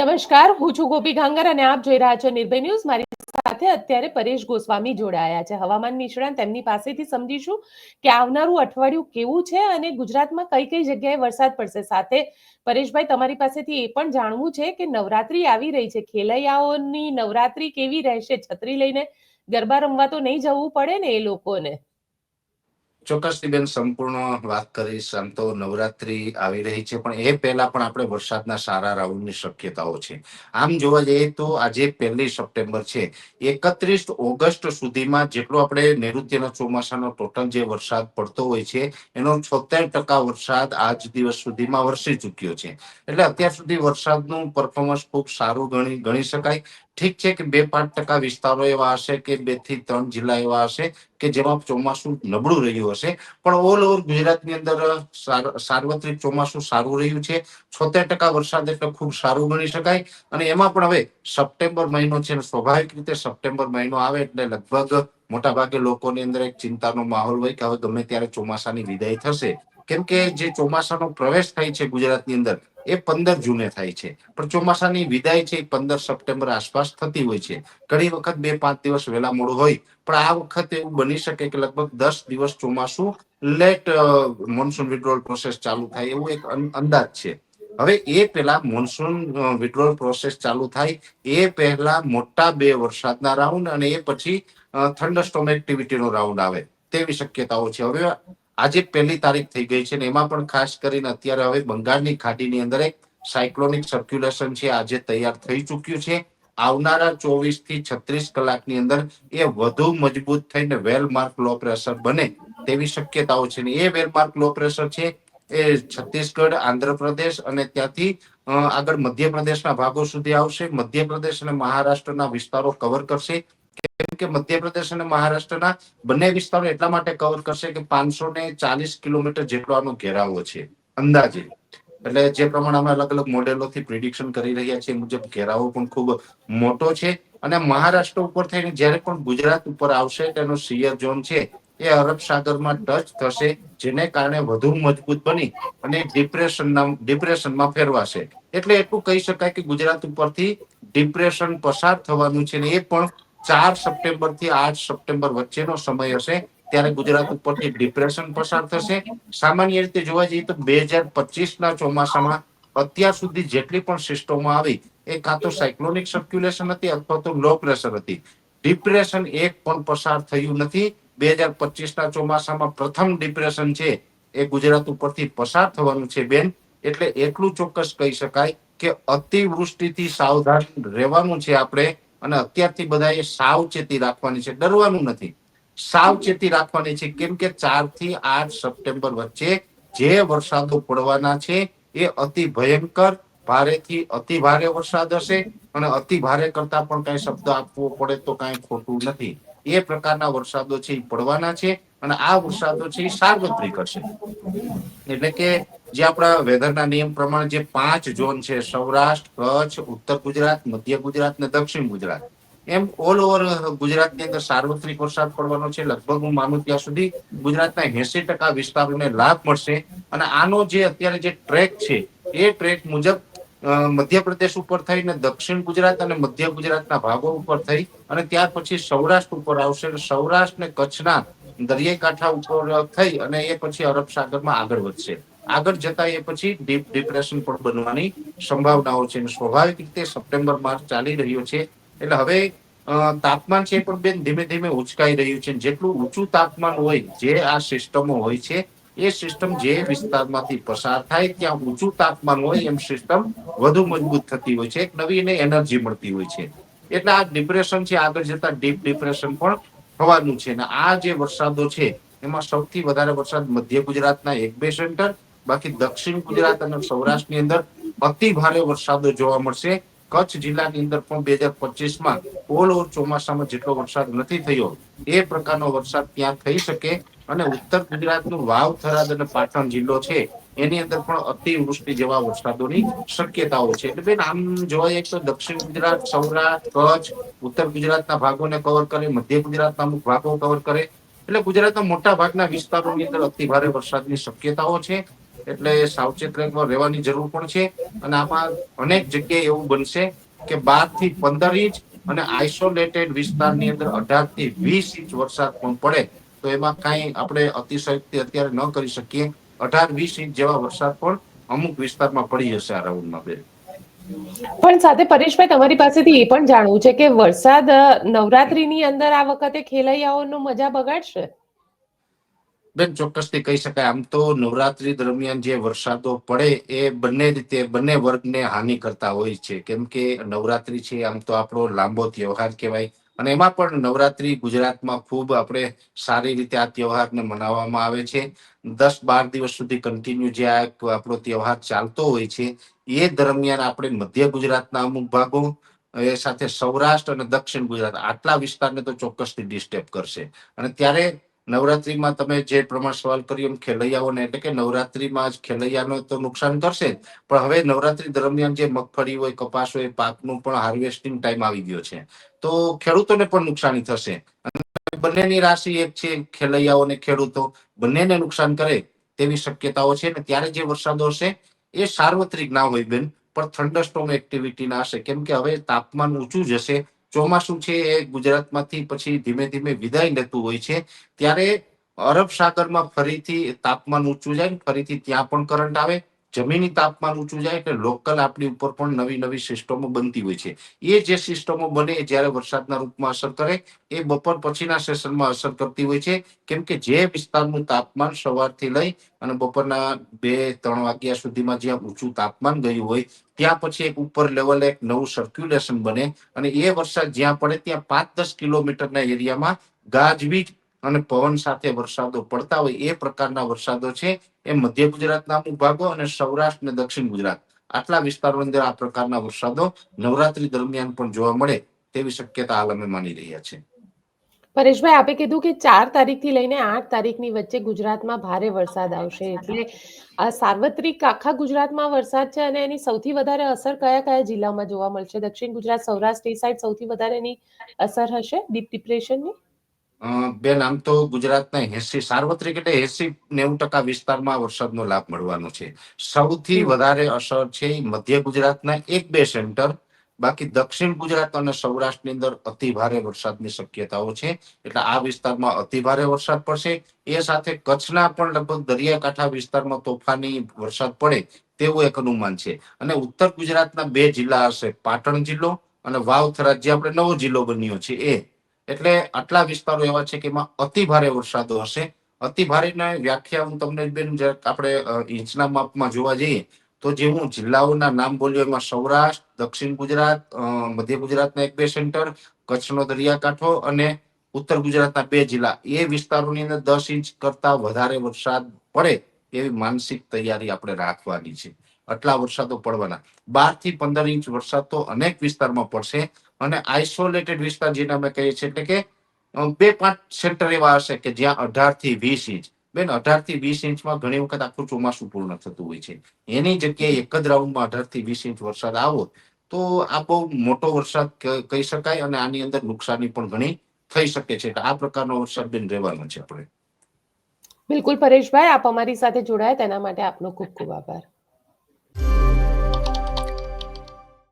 નમસ્કાર, હું છું ગોપી ગાંગર અને આપ જોઈ રહ્યા છો નિર્ભય ન્યૂઝ. મારી સાથે અત્યારે પરેશ ગોસ્વામી જોડાયા છે. હવામાન નિષ્ણાંત તેમની પાસેથી સમજીશું કે આવનારું અઠવાડિયું કેવું છે અને ગુજરાતમાં કઈ કઈ જગ્યાએ વરસાદ પડશે. સાથે પરેશભાઈ, તમારી પાસેથી એ પણ જાણવું છે કે નવરાત્રી આવી રહી છે. ખેલૈયાઓની નવરાત્રી કેવી રહેશે? છત્રી લઈને ગરબા રમવા તો નહીં જવું પડે ને એ લોકોને? ચોક્કસથી બેન, સંપૂર્ણ વાત કરીશ. આમ તો નવરાત્રી આવી રહી છે, પણ એ પહેલા પણ આપણે વરસાદના સારા રાઉન્ડની શક્યતાઓ છે. આમ જોવા જઈએ તો આજે પહેલી સપ્ટેમ્બર છે. એકત્રીસ ઓગસ્ટ સુધીમાં જેટલો આપણે નૈઋત્યના ચોમાસાનો ટોટલ જે વરસાદ પડતો હોય છે, એનો છોતેર ટકા વરસાદ આજ દિવસ સુધીમાં વરસી ચુક્યો છે. એટલે અત્યાર સુધી વરસાદનું પરફોર્મન્સ ખૂબ સારું ગણી ગણી શકાય. ઠીક છે કે બે પાંચ ટકા વિસ્તારો એવા હશે કે બેથી ત્રણ જિલ્લા એવા હશે કે જેમાં ચોમાસું નબળું રહ્યું હશે. પણ ઓલ ઓવર ગુજરાતની અંદર સાર્વત્રિક ચોમાસું સારું રહ્યું છે. છોતેર ટકા વરસાદ એટલે ખૂબ સારું ગણી શકાય. અને એમાં પણ હવે સપ્ટેમ્બર મહિનો છે સ્વાભાવિક રીતે સપ્ટેમ્બર મહિનો આવે એટલે લગભગ મોટા ભાગે લોકોની અંદર એક ચિંતાનો માહોલ હોય કે હવે ગમે ત્યારે ચોમાસાની વિદાય થશે. કેમ કે જે ચોમાસાનો પ્રવેશ થાય છે ગુજરાતની અંદર એ પંદર જૂને થાય છે. પણ ચોમાસાની વિદાય છે એ પંદર સપ્ટેમ્બર આસપાસ થતી હોય છે. ઘણી વખત બે પાંચ દિવસ વહેલા મોડું હોય, પણ આ વખતે એવું બની શકે કે લગભગ દસ દિવસ ચોમાસું લેટ મોન્સૂન વિડ્રોલ પ્રોસેસ ચાલુ થાય એવું એક અંદાજ છે. હવે એ પહેલા મોન્સૂન વિડ્રોલ પ્રોસેસ ચાલુ થાય, એ પહેલા મોટા બે વરસાદના રાઉન્ડ અને એ પછી થંડરસ્ટોમ એક્ટિવિટીનો રાઉન્ડ આવે. તેવી શક્યતાઓ છે. હવે આજે પહેલી તારીખ થઈ ગઈ છે ને એમાં પણ ખાસ કરીને અત્યારે હવે બંગાળની ખાડીની અંદર એક સાયક્લોનિક સર્ક્યુલેશન છે, આજે તૈયાર થઈ ચૂક્યું છે. આવનારા ચોવીસથી છત્રીસ કલાકની અંદર એ વધુ મજબૂત થઈને વેલ માર્ક લો પ્રેશર બને તેવી શક્યતાઓ છે ને એ વેલ માર્ક લો પ્રેશર છે એ છત્તીસગઢ, આંધ્રપ્રદેશ અને ત્યાંથી આગળ મધ્યપ્રદેશના ભાગો સુધી આવશે. મધ્યપ્રદેશ અને મહારાષ્ટ્રના વિસ્તારો કવર કરશે. કેમ કે મધ્યપ્રદેશ અને મહારાષ્ટ્રના બંને વિસ્તારો એટલા માટે કવર કરશે કે પાંચસો ને ચાલીસ કિલોમીટર જેટલો આનો ઘેરાવો છે, અંદાજે. એટલે જે પ્રમાણે અમે અલગ અલગ મોડેલોથી પ્રિડિક્શન કરી રહ્યા છીએ મુજબ ઘેરાવો પણ ખૂબ મોટો છે. અને મહારાષ્ટ્ર ઉપર થઈને જ્યારે પણ ગુજરાત ઉપર આવશે તેનો સિયર ઝોન છે, એ અરબ સાગરમાં ટચ થશે, જેને કારણે વધુ મજબૂત બની અને ડિપ્રેશનના, ડિપ્રેશનમાં ફેરવાશે. એટલે એટલું કહી શકાય કે ગુજરાત ઉપરથી ડિપ્રેશન પસાર થવાનું છે ને એ પણ ચાર સપ્ટેમ્બરથી આઠ સપ્ટેમ્બર વચ્ચેનો સમય હશે, ત્યારે ગુજરાત ઉપરથી ડિપ્રેશન પસાર થશે. સામાન્ય રીતે જોવા જઈએ તો બે હજાર પચીસ ના ચોમાસામાં અત્યાર સુધી જેટલી પણ સિસ્ટમો આવી, એ કાં તો સાયક્લોનિક સર્ક્યુલેશન હતી અથવા તો લો પ્રેશર હતી. ડિપ્રેશન એક પણ પસાર થયું નથી. બે હજાર પચીસ ના ચોમાસામાં પ્રથમ ડિપ્રેશન છે એ ગુજરાત ઉપરથી પસાર થવાનું છે બેન. એટલે એટલું ચોક્કસ કહી શકાય કે અતિવૃષ્ટિથી સાવધાન રહેવાનું છે આપણે. અને અત્યારથી બધાએ સાવચેતી રાખવાની છે. ડરવાનું નથી. સાવચેતી રાખવાની છે. કેમ કે ચારથી આઠ સપ્ટેમ્બર વચ્ચે જે વરસાદો પડવાના છે, એ અતિ ભયંકર, ભારેથી અતિ ભારે વરસાદ હશે અને અતિ ભારે કરતા પણ કઈ શબ્દ આપવો પડે તો કઈ ખોટું નથી. એ પ્રકારના વરસાદો છે એ પડવાના છે અને આ વરસાદો છે એ સાર્વત્રિક હશે. એટલે કે જે આપણા વેધરના નિયમ પ્રમાણે જે પાંચ ઝોન છે, સૌરાષ્ટ્ર, કચ્છ, ઉત્તર ગુજરાત, મધ્ય ગુજરાત ને દક્ષિણ ગુજરાત. એમ ઓલ ઓવર ગુજરાતની અંદર સાર્વત્રિક વરસાદ પડવાનો છે. લગભગ હું માનું ત્યાં સુધી ગુજરાતના એસી ટકા વિસ્તારોને લાભ મળશે. અને આનો જે અત્યારે જે ટ્રેક છે, એ ટ્રેક મુજબ મધ્યપ્રદેશ ઉપર થઈને દક્ષિણ ગુજરાત અને મધ્ય ગુજરાતના ભાગો ઉપર થઈ અને ત્યાર પછી સૌરાષ્ટ્ર ઉપર આવશે. સૌરાષ્ટ્ર ને કચ્છના દરિયાઈ કાંઠા ઉપર થઈ અને એ પછી અરબ સાગરમાં આગળ વધશે. આગળ જતા એ પછી ડીપ ડિપ્રેશન પણ બનવાની સંભાવનાઓ છે. સ્વાભાવિક રીતે સપ્ટેમ્બર, માર્ચ ચાલી રહ્યો છે. એટલે હવે તાપમાન છે પણ બેન ધીમે ધીમે ઉચકાઈ રહ્યું છે. જેટલું ઊંચું તાપમાન હોય, જે આ સિસ્ટમો હોય છે, એ સિસ્ટમ જે વિસ્તારમાંથી પસાર થાય, ત્યાં ઊંચું તાપમાન હોય, એમ સિસ્ટમ વધુ મજબૂત થતી હોય છે. એક નવી એને એનર્જી મળતી હોય છે. એટલે આ ડિપ્રેશન છે, આગળ જતા ડીપ ડિપ્રેશન પણ થવાનું છે. અને આ જે વરસાદો છે, એમાં સૌથી વધારે વરસાદ મધ્ય ગુજરાતના એક બે સેન્ટર બાકી દક્ષિણ ગુજરાત અને સૌરાષ્ટ્રની અંદર અતિ ભારે વરસાદો જોવા મળશે. કચ્છ જિલ્લાની અંદર પણ બે હજાર પચીસમાં ઓલ ઓવર ચોમાસામાં જેટલો વરસાદ નથી થયો, એ પ્રકારનો વરસાદ ત્યાં થઈ શકે અને ઉત્તર ગુજરાતનું વાવ, થરાદ અને પાટણ જિલ્લો છે, એની અંદર પણ અતિવૃષ્ટિ જેવા વરસાદોની શક્યતાઓ છે. એટલે બેન, આમ જોવા એક તો દક્ષિણ ગુજરાત, સૌરાષ્ટ્ર, કચ્છ, ઉત્તર ગુજરાતના ભાગોને કવર કરે, મધ્ય ગુજરાતના અમુક ભાગો કવર કરે. એટલે ગુજરાતના મોટા ભાગના વિસ્તારોની અંદર અતિ ભારે વરસાદની શક્યતાઓ છે. એટલે સાવચેત રહેવા- રહેવાની જરૂર પણ છે અને આમાં અનેક જગ્યાએ એવું બનશે કે બારથી પંદર ઇંચ અને આઇસોલેટેડ વિસ્તારની અંદર અઢારથી વીસ ઇંચ વરસાદ પણ પડે, તો એમાં કાંઈ આપણે અતિશયોક્તિ અત્યારે ન કરી શકીએ. અઢાર વીસ ઇંચ જેવા વરસાદ પણ અમુક વિસ્તારમાં પડી જશે આ રાઉન્ડમાં બે. પણ સાથે પરેશભાઈ, તમારી પાસેથી એ પણ જાણવું છે કે વરસાદ નવરાત્રીની અંદર આ વખતે ખેલૈયાઓનો મજા બગાડશે? બેન ચોક્કસથી કહી શકાય. આમ તો નવરાત્રી દરમિયાન જે વરસાદો પડે એ બંને રીતે બંને વર્ગને હાનિ કરતા હોય છે. કેમ કે નવરાત્રી છે, આમ તો આપણો લાંબો તહેવાર કહેવાય. અને એમાં પણ નવરાત્રી ગુજરાતમાં ખૂબ આપણે સારી રીતે આ તહેવારને મનાવવામાં આવે છે. દસ બાર દિવસ સુધી કન્ટિન્યુ જે આ આપણો તહેવાર ચાલતો હોય છે, એ દરમિયાન આપણે મધ્ય ગુજરાતના અમુક ભાગો, એ સાથે સૌરાષ્ટ્ર અને દક્ષિણ ગુજરાત આટલા વિસ્તારને તો ચોક્કસથી ડિસ્ટર્બ કરશે. અને ત્યારે નવરાત્રીમાં તમે જે પ્રમાણે સવાલ કર્યો ખેલૈયાઓને, એટલે કે નવરાત્રીમાં જ ખેલૈયાનો તો નુકસાન કરશે પણ હવે નવરાત્રી દરમિયાન જે મગફળી હોય, કપાસ હોય, પાકનું પણ હાર્વેસ્ટિંગ ટાઈમ આવી ગયો છે. તો ખેડૂતોને પણ નુકસાની થશે. બંનેની રાશિ એક છે ખેલૈયાઓ અને ખેડૂતો. બંનેને નુકસાન કરે તેવી શક્યતાઓ છે ને ત્યારે જે વરસાદો હશે એ સાર્વત્રિક ના હોય બેન. પણ થંડરસ્ટોમ એક્ટિવિટી ના હશે. કેમ કે હવે તાપમાન ઊંચું જશે ચોમાસું છે એ ગુજરાતમાંથી પછી ધીમે ધીમે વિદાય લેતું હોય છે. ત્યારે અરબ સાગરમાં ફરીથી તાપમાન ઊંચું જાય ફરીથી ત્યાં પણ કરંટ આવે. જમીની તાપમાન ઊંચું જાય એટલે લોકલ આપણી ઉપર પણ નવી નવી સિસ્ટમો બનતી હોય છે. એ જે સિસ્ટમો બને જ્યારે વરસાદના રૂપમાં અસર કરે, એ બપોર પછીના સેશનમાં અસર કરતી હોય છે. કેમ કે જે વિસ્તારનું તાપમાન સવારથી લઈ અને બપોરના બે, ત્રણ વાગ્યા સુધીમાં જ્યાં ઊંચું તાપમાન ગયું હોય, ત્યાં પછી એક ઉપર લેવલે એક નવું સર્ક્યુલેશન બને અને એ વરસાદ જ્યાં પડે ત્યાં પાંચ દસ કિલોમીટરના એરિયામાં ગાજવીજ અને પવન સાથે વરસાદો પડતા હોય, એ પ્રકારના વરસાદો છે. એ મધ્ય ગુજરાતના અમુક ભાગો અને સૌરાષ્ટ્ર અને દક્ષિણ ગુજરાત. આટલા વિસ્તારો અંદર આ પ્રકારના વરસાદો નવરાત્રી દરમિયાન પણ જોવા મળે તેવી શક્યતા હાલ અમે માની રહ્યા છે પરેશભાઈ, આપે કીધું કે ચાર તારીખથી લઈને આઠ તારીખની વચ્ચે ગુજરાતમાં ભારે વરસાદ આવશે. એટલે આ સાર્વત્રિક આખા ગુજરાતમાં વરસાદ છે અને એની સૌથી વધારે અસર કયા કયા જિલ્લામાં જોવા મળશે? દક્ષિણ ગુજરાત, સૌરાષ્ટ્ર સાઈડ સૌથી વધારે એની અસર હશે? ડીપ ડિપ્રેશનની બેન આમ તો ગુજરાતના એસી સાર્વત્રિક એટલે એસી નેવું ટકા વિસ્તારમાં વરસાદનો લાભ મળવાનો છે. સૌથી વધારે અસર છે મધ્ય ગુજરાતના એક બે સેન્ટર. બાકી દક્ષિણ ગુજરાત અને સૌરાષ્ટ્રની અંદર અતિ ભારે વરસાદની શક્યતાઓ છે. એટલે આ વિસ્તારમાં અતિ ભારે વરસાદ પડશે. એ સાથે કચ્છના પણ લગભગ દરિયાકાંઠા વિસ્તારમાં તોફાની વરસાદ પડે તેવું એક અનુમાન છે. અને ઉત્તર ગુજરાતના બે જિલ્લા હશે. પાટણ જિલ્લો અને વાવથરા જે આપણે નવો જિલ્લો બન્યો છે એ. એટલે આટલા વિસ્તારો એવા છે કે એમાં અતિ ભારે વરસાદો હશે. અતિ ભારેના વ્યાખ્યા હું તમને બેન આપણે ઇંચના માપમાં જોવા જઈએ તો જે હું જિલ્લાઓના નામ બોલ્યો એમાં સૌરાષ્ટ્ર, દક્ષિણ ગુજરાત મધ્ય ગુજરાતના એક બે સેન્ટર, કચ્છનો દરિયાકાંઠો અને ઉત્તર ગુજરાતના બે જિલ્લા. એ વિસ્તારોની અંદર દસ ઇંચ કરતા વધારે વરસાદ પડે એવી માનસિક તૈયારી આપણે રાખવાની છે. આટલા વરસાદો પડવાના. બારથી પંદર ઇંચ વરસાદ તો અનેક વિસ્તારમાં પડશે. અને આઇસોલેટેડ વિસ્તાર જેને અમે કહીએ છીએ, એટલે કે બે પાંચ સેન્ટર એવા હશે કે જ્યાં અઢારથી વીસ ઇંચ બેન અઢારથી વીસ ઇંચમાં ઘણી વખત આખું ચોમાસું પૂર્ણ થતું હોય છે. એની જગ્યાએ એક જ રાઉન્ડમાં અઢારથી વીસ ઇંચ વરસાદ આવો, તો આ બહુ મોટો વરસાદ કહી શકાય અને આની અંદર નુકસાની પણ ઘણી થઈ શકે છે. આ પ્રકારનો વરસાદ બેન રહેવાનો છે આપણે. બિલકુલ પરેશભાઈ, આપ અમારી સાથે જોડાયા, તેના માટે આપનો ખૂબ ખૂબ આભાર.